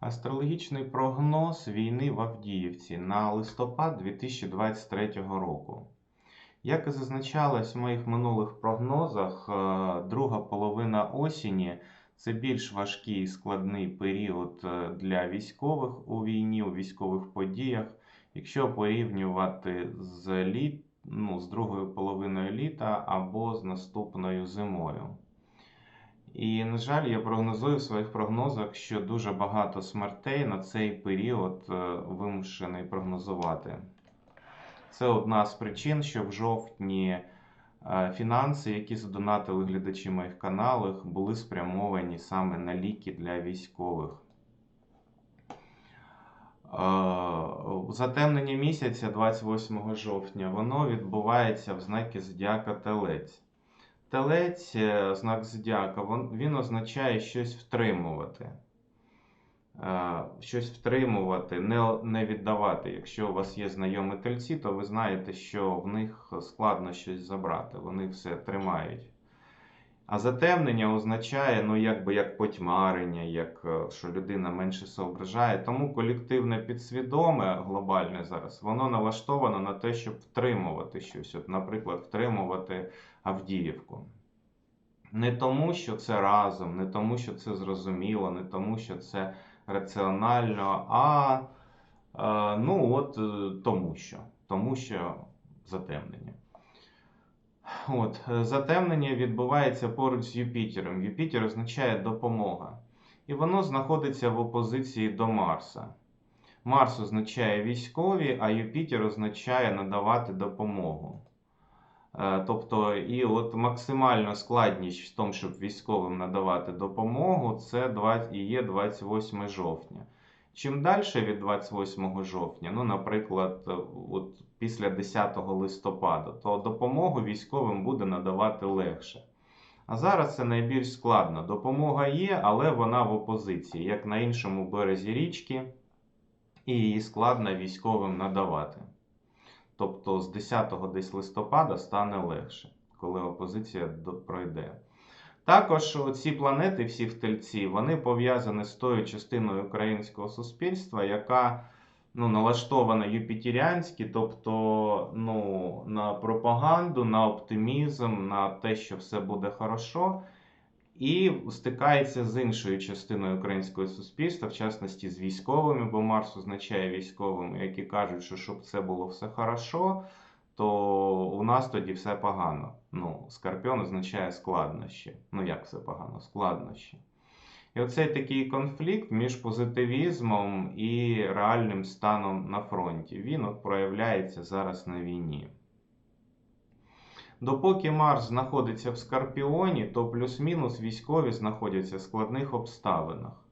Астрологічний прогноз війни в Авдіївці на листопад 2023 року. Як і зазначалось в моїх минулих прогнозах, е, друга половина осені це більш важкий і складний період е, для військових у війні, у військових подіях. Якщо порівнювати з літ, ну, з другою половиною літа або з наступною зимою. І, на жаль, я прогнозую в своїх прогнозах, що дуже багато смертей на цей період е, вимушений прогнозувати. Це одна з причин, що в жовтні е, фінанси, які задонатили глядачі моїх каналів, були спрямовані саме на ліки для військових. Е, затемнення місяця 28 жовтня, воно відбувається в знакі Зодіака Телець. Телець, е, знак зодіака, він означає щось втримувати. Е, щось втримувати, не віддавати. Якщо у вас є знайомі тельці, то ви знаєте, що в них складно щось забрати, вони все тримають. А затемнення означає, ну, якби як потьмарення, як е, що людина менше соображає. Тому колективне підсвідоме, глобальне зараз, воно налаштовано на те, щоб втримувати щось. От, Наприклад, втримувати Авдіївку. Не тому, що це разом, не тому, що це зрозуміло, не тому, що це раціонально, а е, ну от е, тому що. Тому що затемнення. От, е, Затемнення відбувається поруч з Юпітером. Юпітер означає допомога. І воно знаходиться в опозиції до Марса. Марс означає військові, а Юпітер означає надавати допомогу. Е, тобто, і от максимальна складність в тому, щоб військовим надавати допомогу, це і є 28 жовтня. Чим далі від 28 жовтня, ну, наприклад, от після 10 листопада, то допомогу військовим буде надавати легше. А зараз це найбільш складно. Допомога є, але вона в опозиції, як на іншому березі річки, і її складно військовим надавати. Тобто з 10 десь листопада стане легше, коли опозиція пройде. Також ці планети, всі в тельці, вони пов'язані з тою частиною українського суспільства, яка ну, налаштована юпітеріанськи, тобто ну, на пропаганду, на оптимізм, на те, що все буде хорошо і стикається з іншою частиною українського суспільства, в частності з військовими, бо Марс означає військовими, які кажуть, що щоб це було все хорошо, то у нас тоді все погано. Ну, Скорпіон означає складнощі. Ну, як все погано? Складнощі. І оцей такий конфлікт між позитивізмом і реальним станом на фронті. Він от проявляється зараз на війні. Допоки Марс знаходиться в Скорпіоні, то плюс-мінус військові знаходяться в складних обставинах.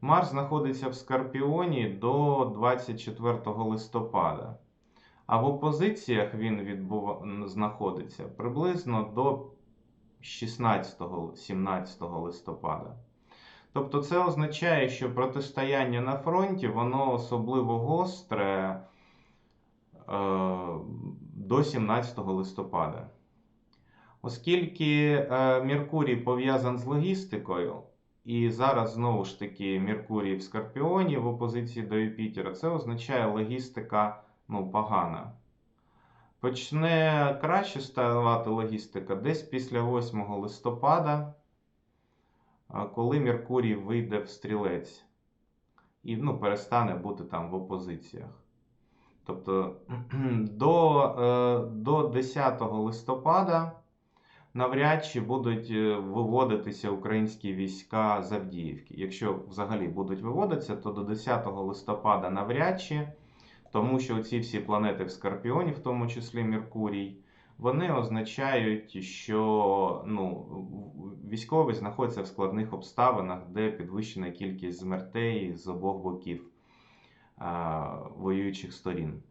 Марс знаходиться в Скорпіоні до 24 листопада. А в опозиціях він відбув... знаходиться приблизно до 16-17 листопада. Тобто це означає, що протистояння на фронті воно особливо гостре. Е, до 17 листопада. Оскільки е, Меркурій пов'язаний з логістикою, і зараз знову ж таки Меркурій в Скорпіоні в опозиції до Юпітера, це означає логістика ну, погана. Почне краще ставати логістика десь після 8 листопада, коли Меркурій вийде в стрілець і ну, перестане бути там в опозиціях. Тобто до е, до 10 листопада навряд чи будуть е, виводитися українські війська з Авдіївки. Якщо взагалі будуть виводитися, то до 10 листопада навряд чи, тому що ці всі планети в Скорпіоні, в тому числі Меркурій, вони означають, що ну, військові знаходяться в складних обставинах, де підвищена кількість смертей з обох боків воюючих сторін.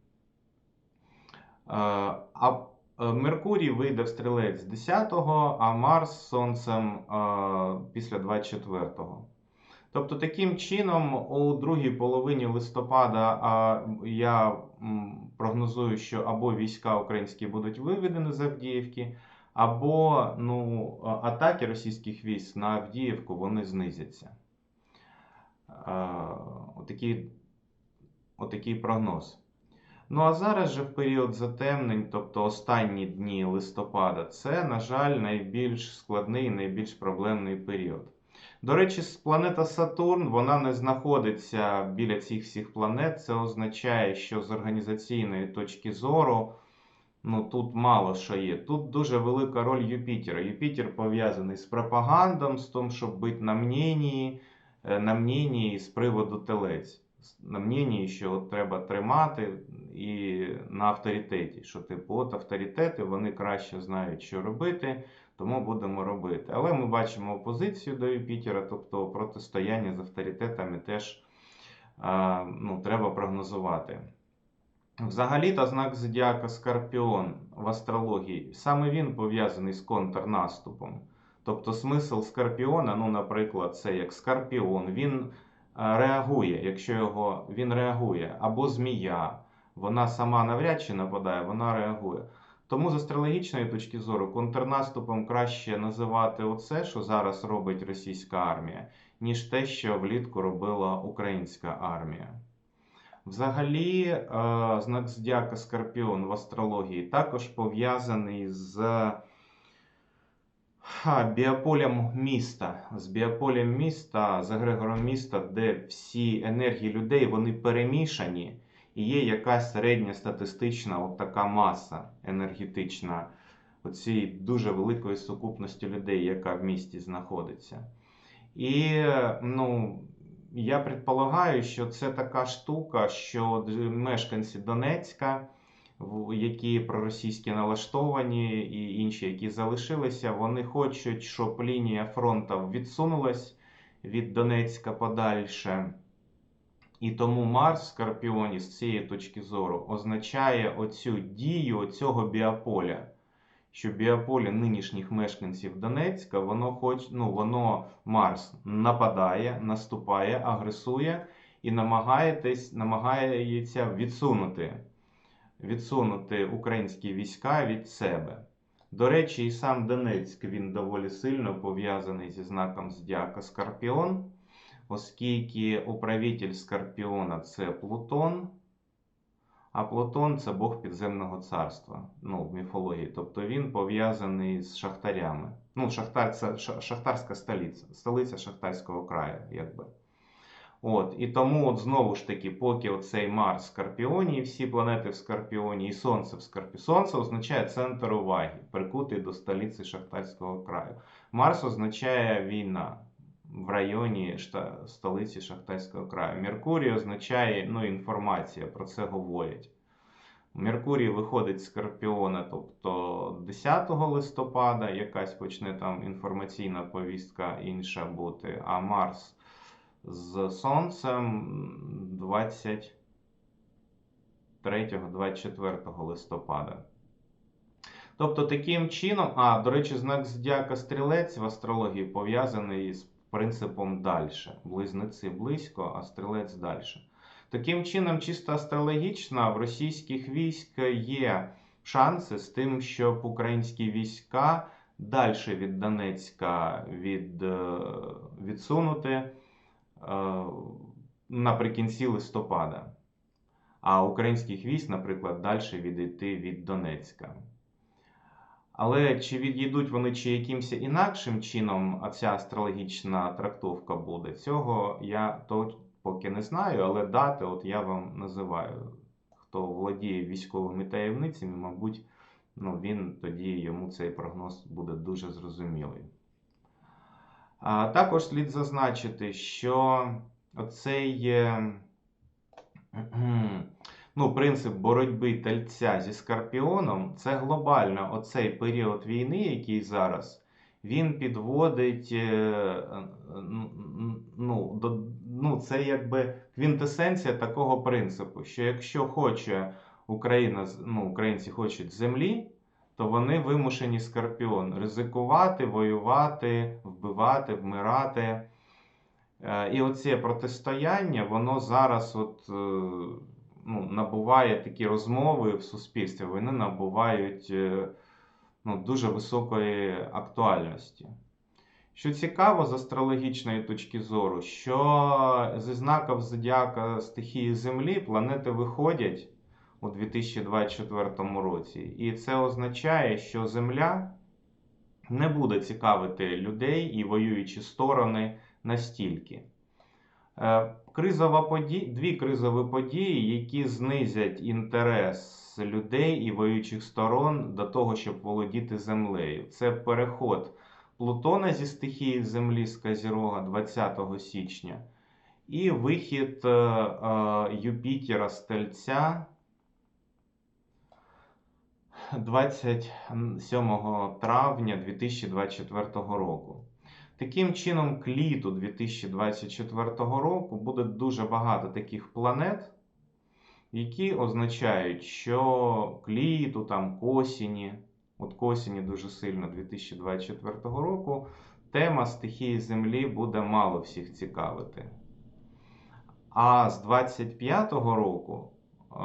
А Меркурій вийде в стрілець 10-го, а Марс Сонцем після 24-го. Тобто, таким чином, у другій половині листопада я прогнозую, що або війська українські будуть виведені з Авдіївки, або ну, атаки російських військ на Авдіївку вони знизяться. отакий, отакий прогноз. Ну а зараз же в період затемнень, тобто останні дні листопада, це, на жаль, найбільш складний найбільш проблемний період. До речі, планета Сатурн вона не знаходиться біля цих всіх планет. Це означає, що з організаційної точки зору ну, тут мало що є. Тут дуже велика роль Юпітера. Юпітер пов'язаний з пропагандом, з тим, щоб бути на мненні, е, на мненні з приводу телець. На мненні, що треба тримати і на авторитеті. Що типу, от авторитети вони краще знають, що робити, тому будемо робити. Але ми бачимо опозицію до Юпітера, тобто протистояння з авторитетами теж ну, треба прогнозувати. Взагалі-то знак Зодіака Скорпіон в астрології, саме він пов'язаний з контрнаступом. Тобто смисл Скорпіона, ну, наприклад, це як Скорпіон, він реагує, якщо його він реагує, або змія, вона сама навряд чи нападає, вона реагує. Тому з астрологічної точки зору контрнаступом краще називати оце, що зараз робить російська армія, ніж те, що влітку робила українська армія. Взагалі, е, знак Зодіака Скорпіон в астрології також пов'язаний з біополем міста. З біополем міста, з егрегором міста, де всі енергії людей вони перемішані, і є якась середня статистична от така маса енергетична оцієї дуже великої сукупності людей, яка в місті знаходиться. І ну, я предполагаю, що це така штука, що мешканці Донецька, які проросійські налаштовані, і інші, які залишилися, вони хочуть, щоб лінія фронту відсунулась від Донецька подальше. І тому Марс Скорпіоні з цієї точки зору означає оцю дію цього біополя що біополе нинішніх мешканців Донецька, воно хоч, ну, воно Марс нападає, наступає, агресує і намагається відсунути, відсунути українські війська від себе. До речі, і сам Донецьк він доволі сильно пов'язаний зі знаком Зодіака Скорпіон, оскільки управитель Скорпіона це Плутон. А Плутон це Бог підземного царства ну, в міфології. Тобто він пов'язаний з шахтарями. Ну, Шахтар це шахтарська столиця, столиця Шахтарського краю. якби. От, І тому, от знову ж таки, поки оцей Марс в Скорпіоні, і всі планети в Скорпіоні, і Сонце в Скорпіоні. Сонце означає центр уваги, прикутий до столиці Шахтарського краю. Марс означає війна в районі столиці Шахтарського краю. Меркурій означає ну, інформація, про це говорять. Меркурій виходить з Скорпіона, тобто 10 листопада, якась почне там інформаційна повістка інша бути, а Марс з Сонцем 23-24 листопада. Тобто, таким чином, а, до речі, знак Зодіака Стрілець в астрології пов'язаний з принципом далі. Близнеці близько, а стрілець далі. Таким чином, чисто астрологічно, в російських військ є шанси з тим, щоб українські війська далі від Донецька від, е, відсунути е, наприкінці листопада. А українських військ, наприклад, далі відійти від Донецька. Але чи відійдуть вони чи якимось інакшим чином, а ця астрологічна трактовка буде, цього я то поки не знаю, але дати от я вам називаю. Хто володіє військовими таємницями, мабуть, ну, він тоді йому цей прогноз буде дуже зрозумілий. А Також слід зазначити, що оцей ну, принцип боротьби тельця зі Скорпіоном це глобально оцей період війни, який зараз, він підводить. Е, ну, до, ну, Це якби квінтесенція такого принципу, що якщо хоче Україна, ну, українці хочуть землі, то вони вимушені Скорпіон ризикувати, воювати, вбивати, вмирати. Е, і оце протистояння, воно зараз от е, ну, набуває такі розмови в суспільстві, вони набувають е, ну, дуже високої актуальності. Що цікаво з астрологічної точки зору, що зі знаків зодіака стихії Землі планети виходять у 2024 році. І це означає, що Земля не буде цікавити людей і воюючі сторони настільки. Е, Кризова подій, дві кризові події, які знизять інтерес людей і воюючих сторон до того, щоб володіти землею. Це переход Плутона зі стихії Землі з Казірога 20 січня, і вихід е, е, Юпітера з Тельця 27 травня 2024 року. Таким чином, к літу 2024 року буде дуже багато таких планет, які означають, що к літу, там, к осені, от к осені дуже сильно 2024 року, тема стихії Землі буде мало всіх цікавити. А з 25-го року, е,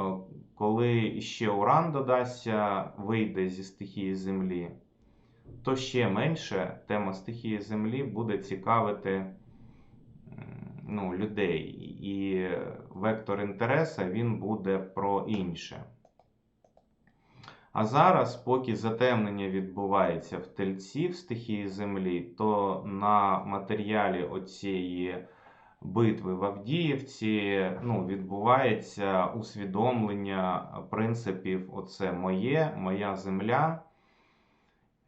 коли ще Уран додасться, вийде зі стихії Землі, то ще менше тема стихії Землі буде цікавити ну, людей. І вектор інтересу він буде про інше. А зараз, поки затемнення відбувається в тельці в стихії Землі, то на матеріалі оцієї битви в Авдіївці ну, відбувається усвідомлення принципів: оце моє, моя земля.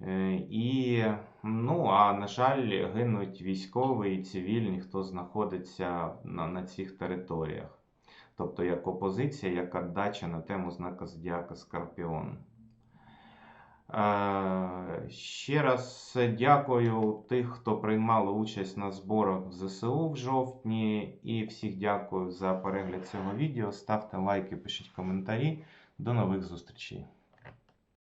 Е, І, ну, а на жаль, гинуть військові і цивільні, хто знаходиться на, на цих територіях. Тобто як опозиція, як отдача на тему знака Зодіака Скорпіон. Е, Ще раз дякую тих, хто приймали участь на зборах в ЗСУ в жовтні. І всіх дякую за перегляд цього відео. Ставте лайки, пишіть коментарі. До нових зустрічей!